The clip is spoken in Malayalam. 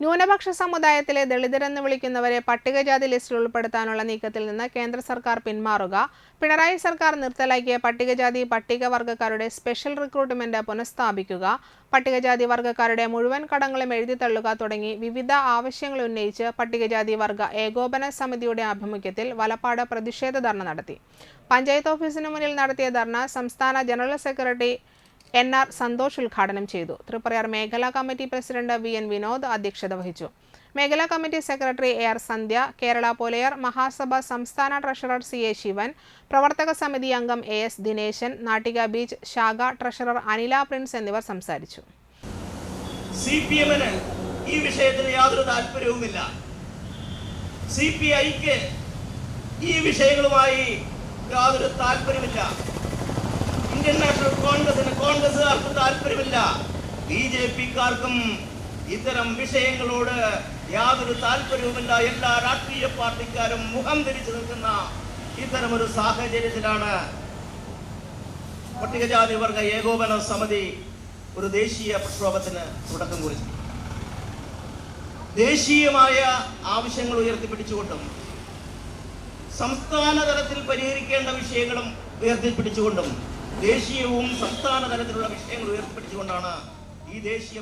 ന്യൂനപക്ഷ സമുദായത്തിലെ ദളിതരെന്ന് വിളിക്കുന്നവരെ പട്ടികജാതി ലിസ്റ്റിൽ ഉൾപ്പെടുത്താനുള്ള നീക്കത്തിൽ നിന്ന് കേന്ദ്ര സർക്കാർ പിന്മാറുക. പിണറായി സർക്കാർ നിർത്തലാക്കിയ പട്ടികജാതി പട്ടികവർഗക്കാരുടെ സ്പെഷ്യൽ റിക്രൂട്ട്മെന്റ് പുനഃസ്ഥാപിക്കുക. പട്ടികജാതി വർഗക്കാരുടെ മുഴുവൻ കടങ്ങളും എഴുതിത്തള്ളുക തുടങ്ങി വിവിധ ആവശ്യങ്ങൾ ഉന്നയിച്ച് പട്ടികജാതി വർഗ ഏകോപന സമിതിയുടെ ആഭിമുഖ്യത്തിൽ വലപ്പാട് പ്രതിഷേധ ധർണ നടത്തി. പഞ്ചായത്ത് ഓഫീസിന് മുന്നിൽ നടത്തിയ ധർണ സംസ്ഥാന general secretary N R Santhosh ഉദ്ഘാടനം ചെയ്തു. തൃപ്പറയാർ മേഖലാ committee president V N Vinod അധ്യക്ഷത വഹിച്ചു. മേഖലാ committee secretary A R Sandhya Kerala Pulayar Mahasabha സംസ്ഥാന ട്രഷറർ സി എ ശിവൻ പ്രവർത്തക സമിതി അംഗം A S Dineshan Nattika beach ശാഖ ട്രഷറർ അനില പ്രിൻസ് എന്നിവർ സംസാരിച്ചു. സി പി എമ്മിന് ഈ വിഷയത്തിൽ യാതൊരു താല്പര്യവുമില്ല. സി പി ഐക്ക് ഈ വിഷയങ്ങളുമായി യാതൊരു താല്പര്യമില്ല ഇന്ത്യൻ നാഷണൽ കോൺഗ്രസുകാർക്ക് താല്പര്യമില്ല ബി ജെ പിക്കാർക്കും ഇത്തരം വിഷയങ്ങളോട് യാതൊരു താല്പര്യവുമില്ല. എല്ലാ രാഷ്ട്രീയ പാർട്ടിക്കാരും മുഖം തിരിച്ചു നിൽക്കുന്ന ഇത്തരമൊരു സാഹചര്യത്തിലാണ് പട്ടികജാതി വർഗ ഏകോപന സമിതി ഒരു ദേശീയ പ്രക്ഷോഭത്തിന് തുടക്കം കുറിച്ചു ദേശീയമായ ആവശ്യങ്ങൾ ഉയർത്തിപ്പിടിച്ചുകൊണ്ടും സംസ്ഥാന തലത്തിൽ പരിഹരിക്കേണ്ട വിഷയങ്ങളും ഉയർത്തിപ്പിടിച്ചുകൊണ്ടും ദേശീയവും സംസ്ഥാന തലത്തിലുള്ള വിഷയങ്ങൾ ഉയർത്തിപ്പിടിച്ചുകൊണ്ടാണ് ഈ ദേശീയ